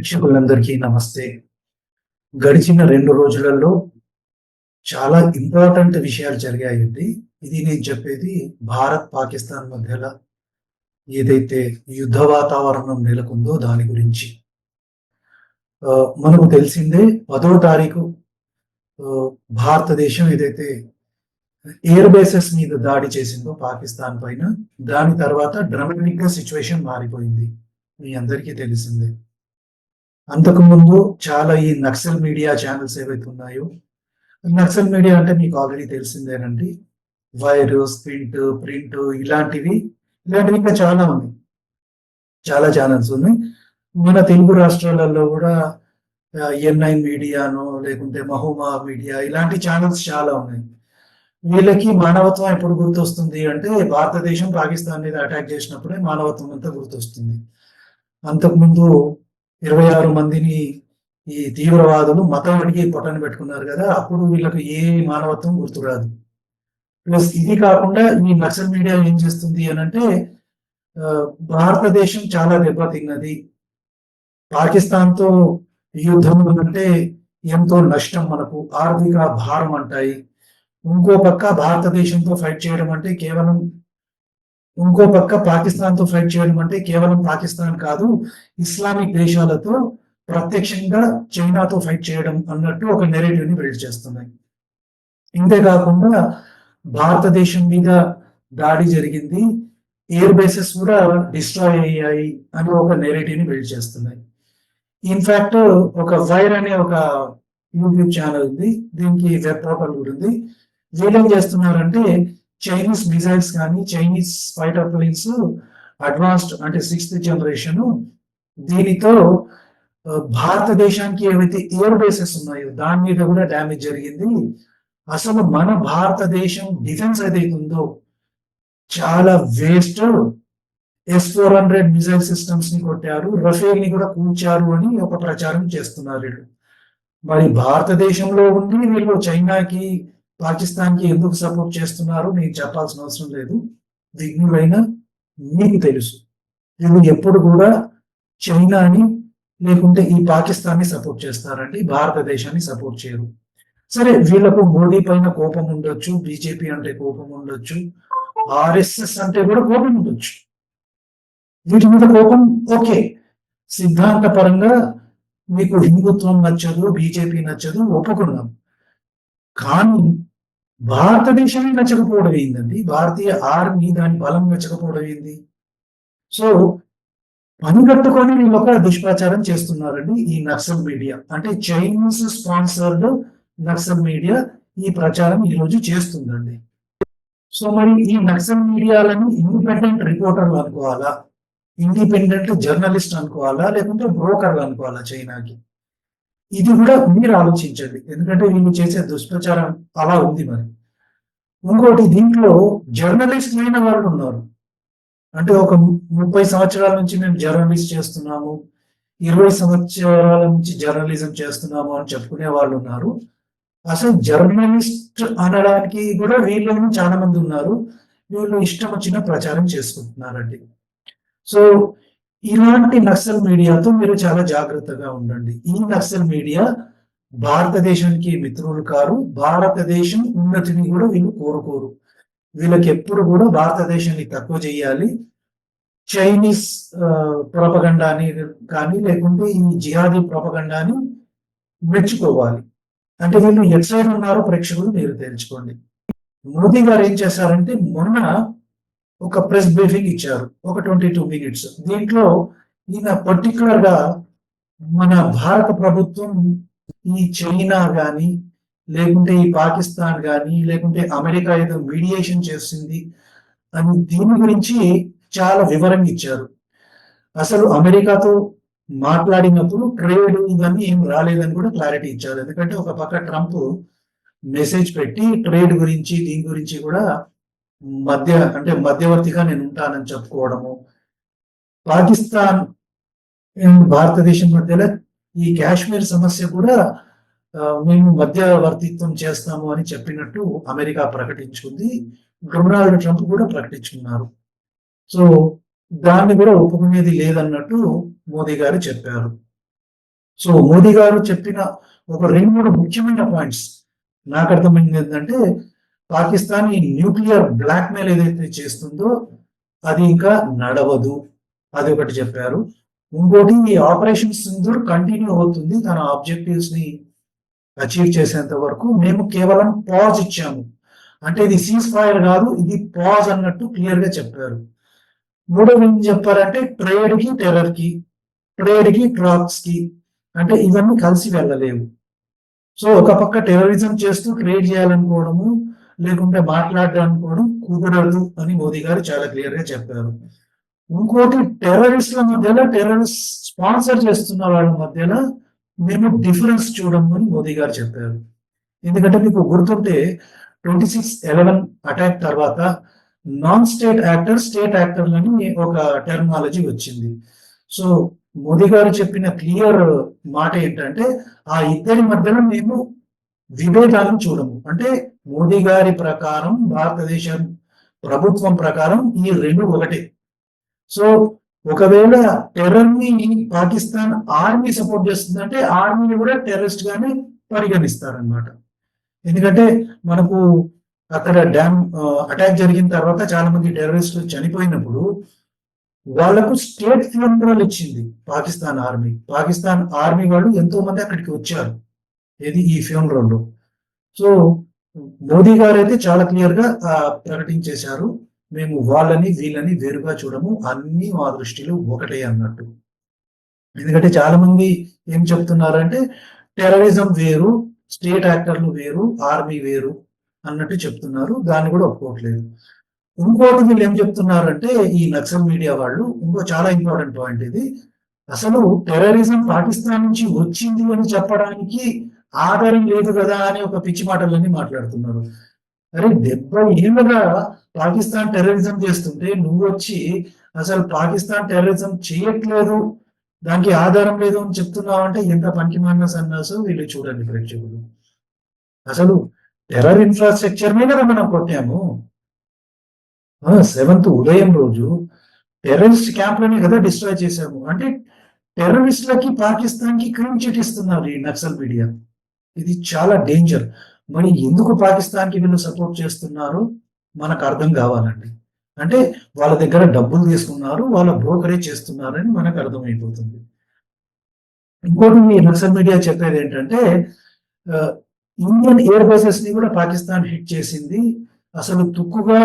వీక్షకులందరికీ నమస్తే. గడిచిన రెండు రోజులలో చాలా ఇంపార్టెంట్ విషయాలు జరిగాయండి. ఇది నేను చెప్పేది భారత్ పాకిస్తాన్ మధ్యలో ఏదైతే యుద్ధ వాతావరణం నెలకొందో దాని గురించి. ఆ, మనకు తెలిసిందే పదో తారీఖు భారతదేశం ఏదైతే ఎయిర్ బేసెస్ మీద దాడి చేసిందో పాకిస్తాన్ పైన దాని తర్వాత డ్రమాటిక్గా సిచ్యువేషన్ మారిపోయింది. మీ అందరికీ తెలిసిందే. అంతకుముందు చాలా ఈ నక్సల్ మీడియా ఛానల్స్ ఏవైతే ఉన్నాయో నక్సల్ మీడియా అంటే మీకు ఆల్రెడీ తెలిసిందేనండి. వైర్ స్ప్రింట్ ప్రింట్ ఇలాంటివి ఇలాంటివి ఇంకా చాలా ఉన్నాయి. చాలా ఛానల్స్ ఉన్నాయి. మన తెలుగు రాష్ట్రాలలో కూడా ఎన్ఐ మీడియాను లేకుంటే మహుమా మీడియా ఇలాంటి ఛానల్స్ చాలా ఉన్నాయి. వీళ్ళకి మానవత్వం ఎప్పుడు గుర్తొస్తుంది అంటే భారతదేశం పాకిస్తాన్ మీద అటాక్ చేసినప్పుడే మానవత్వం అంతా గుర్తొస్తుంది. అంతకుముందు ఇరవై ఆరు మందిని ఈ తీవ్రవాదులు మతం అడిగి పొట్టని పెట్టుకున్నారు కదా అప్పుడు వీళ్ళకి ఏ మానవత్వం గుర్తురాదు. ప్లస్ ఇది కాకుండా ఈ నక్సల్ మీడియా ఏం చేస్తుంది అని అంటే భారతదేశం చాలా దెబ్బతిన్నది. పాకిస్తాన్తో యుద్ధం అంటే ఎంతో నష్టం మనకు ఆర్థిక భారం అంటాయి. ఇంకో పక్క భారతదేశంతో ఫైట్ చేయడం అంటే కేవలం ఇంకో పక్క పాకిస్తాన్తో ఫైట్ చేయడం అంటే కేవలం పాకిస్తాన్ కాదు ఇస్లామిక్ దేశాలతో ప్రత్యక్షంగా చైనాతో ఫైట్ చేయడం అన్నట్టు ఒక నెరేటివ్ని బిల్డ్ చేస్తున్నాయి. ఇంతేకాకుండా భారతదేశం మీద దాడి జరిగింది ఎయిర్ బేసెస్ కూడా డిస్ట్రాయ్ అయ్యాయి అని ఒక నెరేటివ్ని బిల్డ్ చేస్తున్నాయి. ఇన్ఫాక్ట్ ఒక వైర్ అనే ఒక యూట్యూబ్ ఛానల్ ఉంది దీనికి వెబ్ పోర్టల్ కూడా ఉంది. వీళ్ళు ఏం చేస్తున్నారంటే చైనీస్ మిసైల్స్ కానీ చైనీస్ ఫైటర్ ప్లేన్స్ అడ్వాన్స్డ్ అంటే సిక్స్త్ జనరేషన్ దీనితో భారతదేశానికి ఏవైతే ఎయిర్ బేసెస్ ఉన్నాయో దాని మీద కూడా డ్యామేజ్ జరిగింది. అసలు మన భారతదేశం డిఫెన్స్ ఏదైతే ఉందో చాలా waste S four hundred missile సిస్టమ్స్ని కొట్టారు రఫేల్ని కూడా కూల్చారు అని ఒక ప్రచారం చేస్తున్నారు వీళ్ళు. మరి భారతదేశంలో ఉండి వీళ్ళు చైనాకి పాకిస్తాన్కి ఎందుకు సపోర్ట్ చేస్తున్నారో నేను చెప్పాల్సిన అవసరం లేదు. విఘ్నులైన మీకు తెలుసు. వీళ్ళు ఎప్పుడు కూడా చైనాని లేకుంటే ఈ పాకిస్తాన్ని సపోర్ట్ చేస్తారండి. భారతదేశాన్ని సపోర్ట్ చేయరు. సరే వీళ్ళకు మోడీ పైన కోపం ఉండొచ్చు బీజేపీ అంటే కోపం ఉండొచ్చు ఆర్ఎస్ఎస్ అంటే కూడా కోపం ఉండొచ్చు. వీటి మీద కోపం ఓకే. సిద్ధాంత పరంగా మీకు హిందుత్వం నచ్చదు బీజేపీ నచ్చదు ఒప్పుకున్నాం. కానీ భారతదేశమే నచ్చకపోవడం ఏంటండి భారతీయ ఆర్మీ దాని బలం నచ్చకపోవడం ఏంది? సో పని కట్టుకొని వీళ్ళు ఒక దుష్ప్రచారం చేస్తున్నారండి ఈ నక్సల్ మీడియా. అంటే చైనీస్ స్పాన్సర్డ్ నక్సల్ మీడియా ఈ ప్రచారం ఈరోజు చేస్తుందండి. సో మరి ఈ నక్సల్ మీడియాలను ఇండిపెండెంట్ రిపోర్టర్లు అనుకోవాలా? ఇండిపెండెంట్ జర్నలిస్ట్ అనుకోవాలా? లేకుంటే బ్రోకర్లు అనుకోవాలా చైనాకి? ఇది కూడా మీరు ఆలోచించండి. ఎందుకంటే వీళ్ళు చేసే దుష్ప్రచారం అలా ఉంది మరి. ఇంకోటి దీంట్లో జర్నలిస్ట్ అయిన వాళ్ళు ఉన్నారు. అంటే ఒక ము- ముప్పై సంవత్సరాల నుంచి మేము జర్నలిస్ట్ చేస్తున్నాము ఇరవై సంవత్సరాల నుంచి జర్నలిజం చేస్తున్నాము అని చెప్పుకునే వాళ్ళు ఉన్నారు. అసలు జర్నలిస్ట్ అనడానికి కూడా వీళ్ళు చాలా మంది ఉన్నారు. వీళ్ళు ఇష్టం వచ్చిన ప్రచారం చేసుకుంటున్నారండి. సో ఇలాంటి నక్సల్ మీడియాతో మీరు చాలా జాగ్రత్తగా ఉండండి. ఈ నక్సల్ మీడియా భారతదేశానికి మిత్రులు కారు. భారతదేశం ఉన్నతిని కూడా వీళ్ళు కోరుకోరు. వీళ్ళకి ఎప్పుడు కూడా భారతదేశాన్ని తక్కువ చేయాలి. చైనీస్ ప్రొపగండాని కానీ లేకుంటే ఈ జిహాదీ ప్రొపగండాని మెచ్చుకోవాలి. అంటే వీళ్ళు ఎట్ సైడ్ ఉన్నారో ప్రేక్షకులు మీరు తెలుసుకోండి. మోదీ గారు ఏం చేశారంటే మొన్న ఒక ప్రెస్ బ్రీఫింగ్ ఇచ్చారు ఒక ట్వంటీ టూ మినిట్స్ దీంట్లో ఈయన పర్టికులర్గా మన భారత ప్రభుత్వం ఈ చైనా కానీ లేకుంటే ఈ పాకిస్తాన్ కానీ లేకుంటే అమెరికా ఏదో మీడియేషన్ చేస్తుంది అని దీని గురించి చాలా వివరంగా ఇచ్చారు. అసలు అమెరికాతో మాట్లాడినప్పుడు ట్రేడ్ ఇవన్నీ ఏం రాలేదని కూడా క్లారిటీ ఇచ్చారు. ఎందుకంటే ఒక పక్క ట్రంప్ మెసేజ్ పెట్టి ట్రేడ్ గురించి దీని గురించి కూడా మధ్య అంటే మధ్యవర్తిగా నేను ఉంటానని చెప్పుకోవడము. పాకిస్తాన్ భారతదేశం మధ్యలో ఈ కాశ్మీర్ సమస్య కూడా మేము మధ్యవర్తిత్వం చేస్తాము అని చెప్పినట్టు అమెరికా ప్రకటించుకుంది. డొనాల్డ్ ట్రంప్ కూడా ప్రకటించుకున్నారు. సో దాన్ని కూడా ఒప్పుకునేది లేదన్నట్టు మోదీ గారు చెప్పారు. సో మోదీ గారు చెప్పిన ఒక రెండు మూడు ముఖ్యమైన పాయింట్స్. నాకు అర్థమైంది ఏంటంటే పాకిస్తాన్ ఈ న్యూక్లియర్ బ్లాక్ మెయిల్ ఏదైతే చేస్తుందో అది ఇంకా నడవదు. అది ఒకటి చెప్పారు. ఇంకోటి ఈ ఆపరేషన్ సింధూర్ కంటిన్యూ అవుతుంది. తన ఆబ్జెక్టివ్స్ని అచీవ్ చేసేంత వరకు మేము కేవలం పాజ్ ఇచ్చాము. అంటే ఇది సీజ్ ఫైర్ కాదు ఇది పాజ్ అన్నట్టు క్లియర్గా చెప్పారు. మూడవది ఏం చెప్పారంటే ట్రేడ్కి టెర్రర్కి ట్రేడ్కి డ్రగ్స్కి అంటే ఇవన్నీ కలిసి వెళ్ళలేవు. సో ఒక పక్క టెర్రరిజం చేస్తూ ట్రేడ్ చేయాలనుకోవడము లేకుంటే మాట్లాడడం కుదరదు అని మోదీ గారు చాలా క్లియర్గా చెప్పారు. ఇంకోటి టెర్రరిస్ట్ల మధ్యలో టెర్రరిస్ట్ స్పాన్సర్ చేస్తున్న వాళ్ళ మధ్యలో మేము డిఫరెన్స్ చూడమని మోదీ గారు చెప్పారు. ఎందుకంటే మీకు గుర్తుంటే ట్వంటీ సిక్స్ ఎలెవెన్ అటాక్ తర్వాత నాన్ స్టేట్ యాక్టర్ స్టేట్ యాక్టర్లని ఒక టెర్మాలజీ వచ్చింది. సో మోదీ గారు చెప్పిన క్లియర్ మాట ఏంటంటే ఆ ఇద్దరి మధ్యలో మేము విభేదాలను చూడము. అంటే మోదీ గారి ప్రకారం భారతదేశం ప్రభుత్వం ప్రకారం ఈ రెండు ఒకటే. సో ఒకవేళ టెర్రర్ని పాకిస్తాన్ ఆర్మీ సపోర్ట్ చేస్తుందంటే ఆర్మీని కూడా టెర్రరిస్ట్ గానే పరిగణిస్తారనమాట ఎందుకంటే మనకు అక్కడ డ్యామ్ అటాక్ జరిగిన తర్వాత చాలా మంది టెర్రరిస్టులు చనిపోయినప్పుడు వాళ్ళకు స్టేట్ ఫ్యూనరల్ ఇచ్చింది పాకిస్తాన్ ఆర్మీ. పాకిస్తాన్ ఆర్మీ వాళ్ళు ఎంతో మంది అక్కడికి వచ్చారు. ఏది? ఈ ఫ్యూనరల్ సో మోదీ గారు అయితే చాలా క్లియర్గా ప్రకటించేశారు. మేము వాళ్ళని వీళ్ళని వేరుగా చూడము. అన్ని మా దృష్టిలో ఒకటే అన్నట్టు. ఎందుకంటే చాలా మంది ఏం చెప్తున్నారంటే టెర్రరిజం వేరు స్టేట్ యాక్టర్లు వేరు ఆర్మీ వేరు అన్నట్టు చెప్తున్నారు. దాన్ని కూడా ఒప్పుకోవట్లేదు. ఇంకోటి వీళ్ళు ఏం చెప్తున్నారంటే ఈ నక్సల్ మీడియా వాళ్ళు ఇంకో చాలా ఇంపార్టెంట్ పాయింట్ ఇది. అసలు టెర్రరిజం పాకిస్తాన్ నుంచి వచ్చింది అని చెప్పడానికి ఆధారం లేదు కదా అని ఒక పిచ్చి మాటలన్నీ మాట్లాడుతున్నారు. అరే డెబ్బై ఏళ్ళుగా పాకిస్తాన్ టెర్రరిజం చేస్తుంటే నువ్వు వచ్చి అసలు పాకిస్తాన్ టెర్రరిజం చేయట్లేదు దానికి ఆధారం లేదు అని చెప్తున్నావు అంటే ఎంత పనికిమాలిన సన్నాసు? వీళ్ళు చూడండి ప్రేక్షకులు. అసలు టెర్రర్ ఇన్ఫ్రాస్ట్రక్చర్ మీద మనం కొట్టాము. సెవెంత్ ఉదయం రోజు టెర్రరిస్ట్ క్యాంప్లనే కదా డిస్ట్రాయ్ చేశాము. అంటే టెర్రరిస్టులకి పాకిస్తాన్కి క్రీమ్ చిట్ ఇస్తున్నారు ఈ నక్సల్ మీడియా. ఇది చాలా డేంజర్ మరి ఎందుకు పాకిస్తాన్కి వీళ్ళు సపోర్ట్ చేస్తున్నారు మనకు అర్థం కావాలండి. అంటే వాళ్ళ దగ్గర డబ్బులు తీసుకున్నారు వాళ్ళ బ్రోకరేజ్ చేస్తున్నారని మనకు అర్థమైపోతుంది. ఇంకోటి మీ నక్సల్ మీడియా చెప్పేది ఏంటంటే ఇండియన్ ఎయిర్ బేసెస్ని కూడా పాకిస్తాన్ హిట్ చేసింది. అసలు తుక్కుగా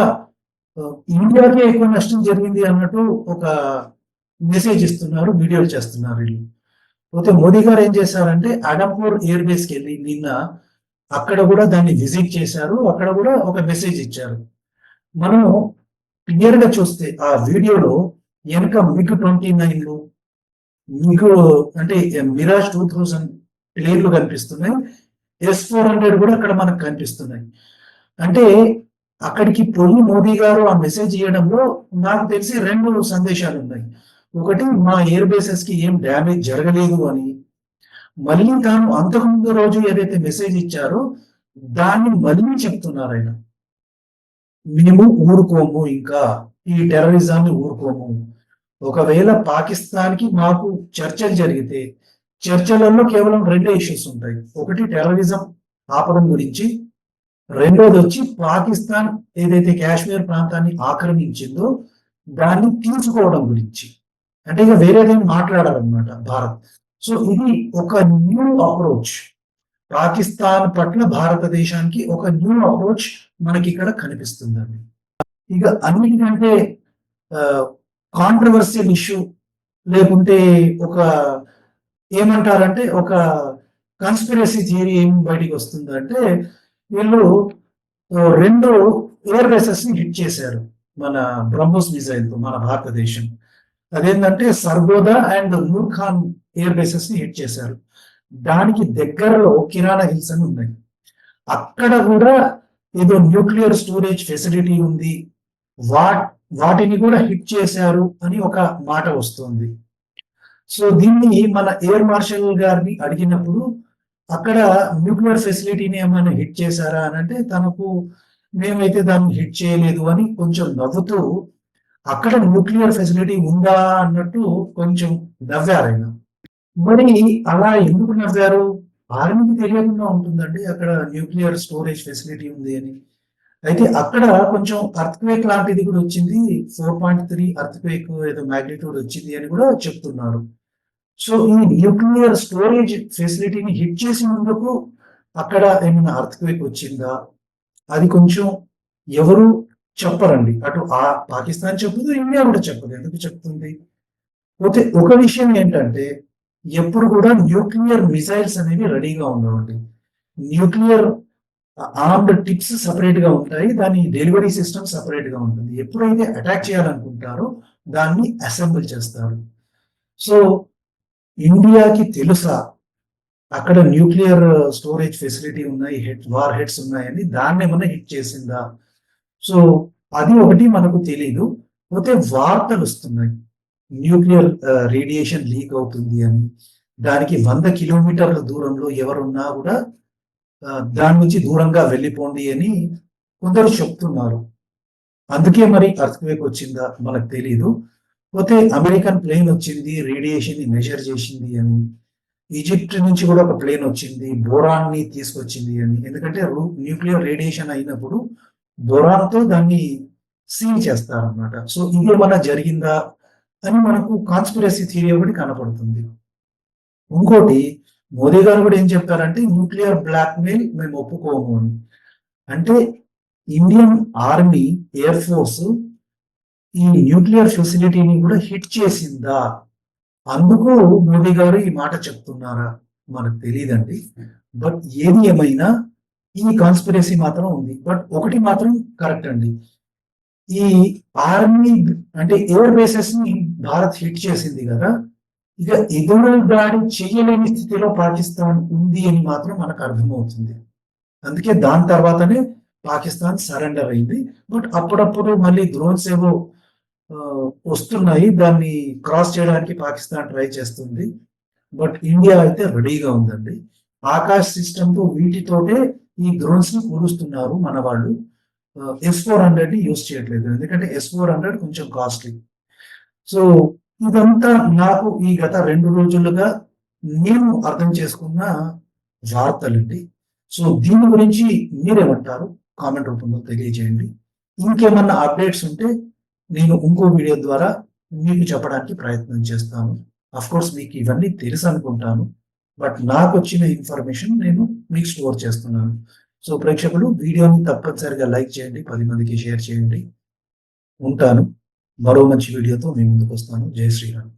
ఇండియాకే ఎక్కువ నష్టం జరిగింది అన్నట్టు ఒక మెసేజ్ ఇస్తున్నారు వీడియోలు చేస్తున్నారు వీళ్ళు. పోతే మోదీ గారు ఏం చేశారంటే అడంపూర్ ఎయిర్ బేస్కి వెళ్ళి నిన్న అక్కడ కూడా దాన్ని విజిట్ చేశారు. అక్కడ కూడా ఒక మెసేజ్ ఇచ్చారు. మనం క్లియర్గా చూస్తే ఆ వీడియోలో వెనక మిగ్ ట్వంటీ నైన్లు మీకు అంటే మిరాజ్ టూ థౌజండ్ ప్లేన్లు కనిపిస్తున్నాయి. ఎస్ ఫోర్ హండ్రెడ్ కూడా అక్కడ మనకు కనిపిస్తున్నాయి. అంటే అక్కడికి పోయి మోదీ గారు ఆ మెసేజ్ ఇవ్వడంలో నాకు తెలిసి రెండు సందేశాలు ఉన్నాయి. ఒకటి మా ఎయిర్ బేసెస్కి ఏం డ్యామేజ్ జరగలేదు అని. మళ్ళీ తాను అంతకుముందు రోజు ఏదైతే మెసేజ్ ఇచ్చారో దాన్ని మళ్ళీ చెప్తున్నారు ఆయన. మేము ఊరుకోము ఇంకా. ఈ టెర్రరిజాన్ని ఊరుకోము. ఒకవేళ పాకిస్తాన్కి మాకు చర్చలు జరిగితే చర్చలలో కేవలం రెండే ఇష్యూస్ ఉంటాయి. ఒకటి టెర్రరిజం ఆపడం గురించి. రెండోది వచ్చి పాకిస్తాన్ ఏదైతే కాశ్మీర్ ప్రాంతాన్ని ఆక్రమించిందో దాన్ని తీసుకోవడం గురించి. అంటే ఇక వేరేదేం మాట్లాడాలన్నమాట భారత్. సో ఇది ఒక న్యూ అప్రోచ్. పాకిస్తాన్ పట్ల భారతదేశానికి ఒక న్యూ అప్రోచ్ మనకి ఇక్కడ కనిపిస్తుందండి. ఇక అన్నిటికంటే కాంట్రవర్సియల్ ఇష్యూ లేకుంటే ఒక ఏమంటారంటే ఒక కాన్స్పిరసీ థియరీ ఏం బయటికి వస్తుందంటే వీళ్ళు రెండు ఎయిర్ బేసెస్ని హిట్ చేశారు మన బ్రహ్మోస్ మిజైల్తో మన భారతదేశం. అదేంటంటే సర్గోదా అండ్ నూర్ఖాన్ ఎయిర్ బేసెస్ని హిట్ చేశారు. దానికి దగ్గరలో కిరాణా హిల్స్ అని ఉన్నాయి. అక్కడ కూడా ఏదో న్యూక్లియర్ స్టోరేజ్ ఫెసిలిటీ ఉంది. వాట్ వాటిని కూడా హిట్ చేశారు అని ఒక మాట వస్తుంది. సో దీన్ని మన ఎయిర్ మార్షల్ గారిని అడిగినప్పుడు అక్కడ న్యూక్లియర్ ఫెసిలిటీని ఏమైనా హిట్ చేశారా అని అంటే తనకు మేమైతే దాన్ని హిట్ చేయలేదు అని కొంచెం నవ్వుతూ అక్కడ న్యూక్లియర్ ఫెసిలిటీ ఉందా అన్నట్టు కొంచెం నవ్వారు ఆయన మరి అలా ఎందుకు నవ్వారు? ఆర్మీకి తెలియకుండా ఉంటుందండి. అక్కడ న్యూక్లియర్ స్టోరేజ్ ఫెసిలిటీ ఉంది అని. అయితే అక్కడ కొంచెం అర్త్క్వేక్ లాంటిది కూడా వచ్చింది. ఫోర్ పాయింట్ త్రీ అర్త్క్వేక్ ఏదో మాగ్నిట్యూడ్ వచ్చింది అని కూడా చెప్తున్నారు. సో, ఈ న్యూక్లియర్ స్టోరేజ్ ఫెసిలిటీని హిట్ చేసినందుకు అక్కడ ఏమైనా అర్త్క్వేక్ వచ్చిందా? అది కొంచెం ఎవరు చెప్పరండి. అటు ఆ పాకిస్తాన్ చెప్పదు, ఇండియా కూడా చెప్పదు. ఎందుకు చెప్తుంది? పోతే ఒక విషయం ఏంటంటే, ఎప్పుడు కూడా న్యూక్లియర్ మిసైల్స్ అనేవి రెడీగా ఉండవండి. న్యూక్లియర్ ఆర్మ్డ్ టిప్స్ సెపరేట్‌గా ఉంటాయి. దాని డెలివరీ సిస్టమ్ సెపరేట్‌గా ఉంటుంది. ఎప్పుడైతే అటాక్ చేయాలనుకుంటారో దాన్ని అసెంబుల్ చేస్తారు. సో, ఇండియాకి తెలుసా? అక్కడ న్యూక్లియర్ స్టోరేజ్ ఫెసిలిటీ ఉన్నాయి. హెడ్ వార్ హెడ్స్ ఉన్నాయని ఏమైనా హిట్ చేసిందా? సో, అది ఒకటి మనకు తెలీదు. పోతే వార్తలొస్తున్నాయి. న్యూక్లియర్ రేడియేషన్ లీక్ అవుతుంది అని. దానికి వంద కిలోమీటర్ల దూరంలో ఎవరున్నా కూడా దాని నుంచి దూరంగా వెళ్ళిపోండి అని కొందరు చెప్తున్నారు. అందుకే మరి ఎర్త్‌క్వేక్ వచ్చిందా? మనకు తెలియదు పోతే అమెరికన్ ప్లేన్ వచ్చింది. రేడియేషన్‌ని మెజర్ చేసింది అని. ఈజిప్ట్ నుంచి కూడా ఒక ప్లేన్ వచ్చింది. బోరాన్‌ని తీసుకొచ్చింది అని. ఎందుకంటే న్యూక్లియర్ రేడియేషన్ అయినప్పుడు బోరాన్‌తో దాన్ని సీల్ చేస్తారన్నమాట. సో, ఇదేమన్నా జరిగిందా? అని మనకు కాన్స్పిరసీ థియరీ ఒకటి కనపడుతుంది. ఇంకోటి మోదీ గారు కూడా ఏం చెప్పారంటే న్యూక్లియర్ బ్లాక్ మెయిల్ మేము ఒప్పుకోము అని. అంటే ఇండియన్ ఆర్మీ, ఎయిర్ ఫోర్స్ ఈ న్యూక్లియర్ ఫెసిలిటీని కూడా హిట్ చేసిందా? అందుకు మోదీ గారు ఈ మాట చెప్తున్నారా? మనకు తెలియదండి బట్ ఏది ఏమైనా ఈ కాన్స్పిరసీ మాత్రం ఉంది. బట్ ఒకటి మాత్రం కరెక్ట్ అండి. ఈ ఆర్మీ అంటే ఎయిర్ బేసెస్‌ని భారత్ హిట్ చేసింది కదా ఇక ఎదురు దాడి చేయలేని స్థితిలో పాకిస్తాన్ ఉంది అని మాత్రం మనకు అర్థమవుతుంది. అందుకే దాని తర్వాతనే పాకిస్తాన్ సరెండర్ అయింది. బట్ అప్పుడప్పుడు మళ్ళీ డ్రోన్స్ ఏవో వస్తున్నాయి. దాన్ని క్రాస్ చేయడానికి పాకిస్తాన్ ట్రై చేస్తుంది. బట్ ఇండియా అయితే రెడీగా ఉందండి. ఆకాష్ సిస్టమ్‌తో వీటితోటే ఈ డ్రోన్స్‌ని కూలుస్తున్నారు మన వాళ్ళు. ఎస్ ఫోర్ హండ్రెడ్ని యూజ్ చేయట్లేదు. ఎందుకంటే ఎస్-400 కొంచెం కాస్ట్‌లీ. సో, ఇదంతా నాకు ఈ గత రెండు రోజులుగా నేను అర్థం చేసుకున్న వార్తలండి. సో, దీని గురించి మీరేమంటారు? కామెంట్ రూపంలో తెలియజేయండి. ఇంకేమన్నా అప్డేట్స్ ఉంటే నేను ఇంకో వీడియో ద్వారా మీకు చెప్పడానికి ప్రయత్నం చేస్తాను. ఆఫ్‌కోర్స్ మీకు ఇవన్నీ తెలుసు అనుకుంటాను బట్ నాకు వచ్చిన ఇన్ఫర్మేషన్ నేను మీకు స్టోర్ చేస్తున్నాను. సో, ప్రేక్షకులు వీడియోని తప్పనిసరిగా లైక్ చేయండి. పది మందికి షేర్ చేయండి. ఉంటాను. మరో మంచి వీడియోతో మీ ముందుకొస్తాను. జై శ్రీరామ్.